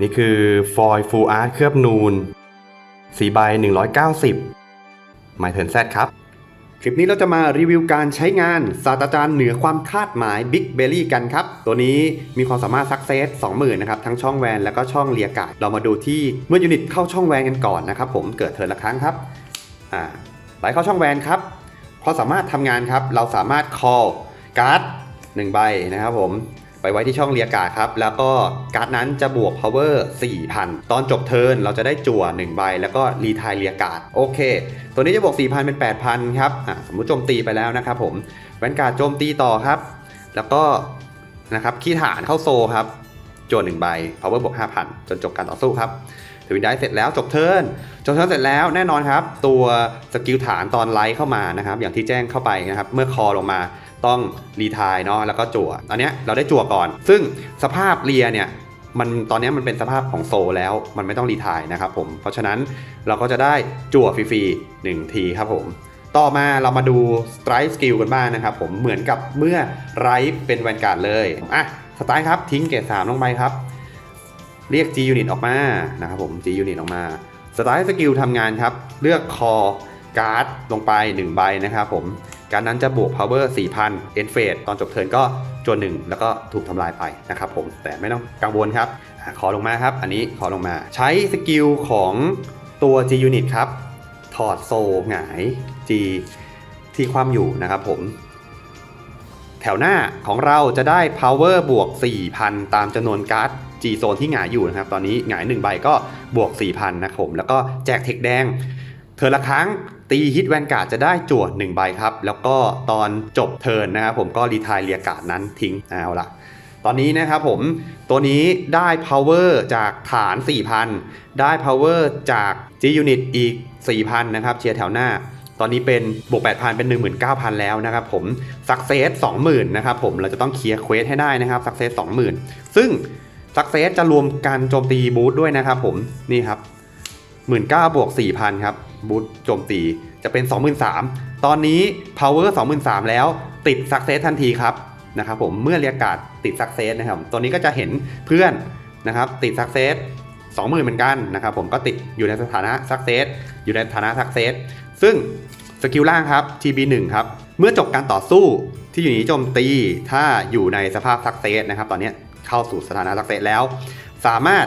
นี่คือฟอยล์ฟูอาร์ตเคลือบนูนสีใบ 190หมายเถินแซดครับคลิปนี้เราจะมารีวิวการใช้งานศาสตราจารย์เหนือความคาดหมาย Big Belly กันครับ ตัวนี้มีความสามารถซักเซส20,000นะครับ ทั้งช่องแวนแล้วก็ช่องเลียกาดเรามาดูที่เมื่อยูนิตเข้าช่องแวนกันก่อนนะครับผมเกิดเทิร์นละครั้งครับอ่าไหลเข้าช่องแวนครับพอสามารถทำงานครับ เราสามารถ call การ์ดหนึ่งใบนะครับผม ไปไว้ที่ช่องเรียกาดครับ แล้วก็การ์ดนั้นจะบวก power 4,000 ตอนจบเทิร์นเราจะได้จั่ว 1 ใบ แล้วก็รีทายเรียกาดโอเค ตัวนี้จะบวก 4,000 เป็น 8,000 ครับสมมุติโจมตีไปแล้วนะครับผมแวนการ์ดโจมตีต่อครับ แล้วก็นะครับขี้ฐานเข้าโซครับจั่ว1ใบ power บวก5,000 จนจบการต่อสู้ครับ ถือวินได้เสร็จแล้วจบเทิร์นจบเทิร์นเสร็จแล้วแน่นอนครับ ตัวสกิลฐานตอนไลท์เข้ามานะครับอย่างที่แจ้งเข้าไปนะครับเมื่อคอลงมาต้องรีทายเนาะแล้วก็จั่วอันนี้เราได้จั่วก่อน ซึ่งสภาพเรียเนี่ยมันตอนนี้มันเป็นสภาพของโซแล้วมันไม่ต้องรีทายนะครับผมเพราะฉะนั้นเราก็จะได้จั่วฟรีๆหนึ่งทีครับผมต่อมาเรามาดู Strike Skill กันบ้างนะครับผมเหมือนกับเมื่อไรเป็นแวนการ์ดเลยอะสไตล์ครับทิ้งเกรด3ลงไปครับ เรียก G Unit ออกมานะครับผม G Unit ออกมาสไตล์สกิลทำงานครับ เลือกคอการ์ดลงไป 1 ใบนะครับผม การนั้นจะบวก power 4,000 end phase ตอนจบเทิร์นก็จวนหนึ่งแล้วก็ถูกทำลายไปนะครับผม แต่ไม่ต้องกังวลครับ ขอลงมาครับ อันนี้ขอลงมา ใช้สกิลของตัว G Unit ครับ ถอดโซหงาย G ที่ความอยู่นะครับผม ถวหน้าของเราจะได้ power บวก 4,000 ตามจำนวนการ์ด G โซนที่หงายอยู่นะครับ ตอนนี้หงาย 1 ใบก็บวก 4,000 นะครับผมแล้วก็แจกเทคแดงเทิร์นละครั้งตีฮิตแวนการ์ดจะได้จั่ว1ใบครับ แล้วก็ตอนจบเทิร์นนะครับผมก็รีทายเรียการ์ดนั้นทิ้งเอาละตอนนี้นะครับผมตัวนี้ได้ power จากฐาน 4,000 ได้ power จาก G unit อีก 4,000 นะครับเชียร์แถวหน้า ตอนนี้เป็นบวก 8,000 เป็น 19,000 แล้วนะครับผมสักเซส20,000นะครับผมเราจะต้องเคลียร์เควสให้ได้นะครับสักเซส20,000 ซึ่งสักเซสจะรวมการโจมตีบูทด้วยนะครับผมนี่ครับ19,000บวก4,000 ครับบูทโจมตีจะเป็น 23,000 ตอนนี้ power 23,000 แล้วติดสักเซสทันทีครับนะครับผมเมื่อเรียกการติดสักเซสนะครับตัวนี้ก็จะเห็นเพื่อนนะครับติดสักเซส20,000 เหมือนกันนะครับผมก็ติดอยู่ในสถานะสักเซส อยู่ในฐานะสักเซสซึ่งสกิลล่างครับ TB1 ครับ เมื่อจบการต่อสู้ที่อยู่นี้โจมตีถ้าอยู่ในสภาพสักเซสนะครับ ตอนนี้เข้าสู่สถานะสักเซสแล้ว สามารถ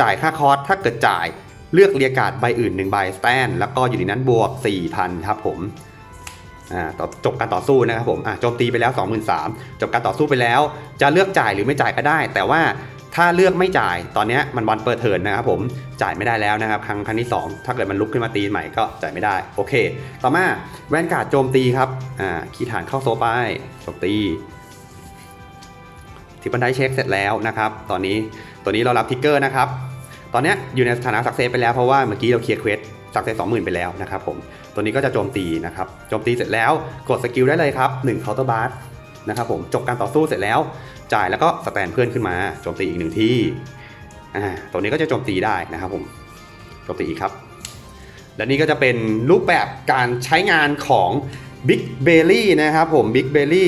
จ่ายค่าคอร์สถ้าเกิดจ่ายเลือกเรียการ์ดใบอื่น1ใบสแตนแล้วก็อยู่ในนั้นบวก 4,000 ครับผมต่อจบการต่อสู้นะครับผมโจมตีไปแล้ว 23,000จบการต่อสู้ไปแล้ว จะเลือกจ่ายหรือไม่จ่ายก็ได้ แต่ว่า ถ้าเลือกไม่จ่ายตอนนี้มันวันเปิดเทินนะครับผมจ่ายไม่ได้แล้วนะครับ ครั้งครั้งที่ 2 ถ้าเกิดมันลุกขึ้นมาตีใหม่ก็จ่ายไม่ได้ โอเค ต่อมาแวนการ์ดโจมตีครับอ่าขีฐานเข้าโซไปโจมตีทิปเปิลไดเช็คเสร็จแล้วนะครับ ตอนนี้ตัวนี้เรารับทิกเกอร์นะครับ ตอนนี้อยู่ในสถานะสักเซสไปแล้วเพราะว่าเมื่อกี้เราเคลียร์เควสสักเซสสองหมื่นไปแล้วนะครับผมตัวนี้ก็จะโจมตีนะครับโจมตีเสร็จแล้วกดสกิลได้เลยครับ1 counter b a r นะครับผมจบการต่อสู้เสร็จแล้ว จ่ายแล้วก็สแตนเพื่อนขึ้นมาโจมตีอีกหนึ่งที่อ่าตัวนี้ก็จะโจมตีได้นะครับผมโจมตีอีกครับ และนี่ก็จะเป็นรูปแบบการใช้งานของ Big Belly นะครับผม Big Belly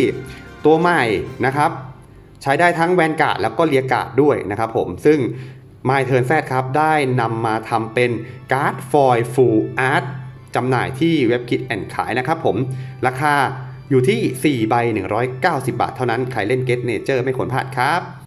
ตัวใหม่นะครับ ใช้ได้ทั้งแวนการ์ดแล้วก็เลียการ์ดด้วยนะครับผมซึ่ง My Turn Z ครับได้นำมาทำเป็นการ์ดฟอยล์ฟูลอาร์ตจำหน่ายที่เว็บคิดแอนขายนะครับผมราคา อยู่ที่ 4 ใบ 190 บาทเท่านั้น ใครเล่น Get Nature ไม่ควรพลาดครับ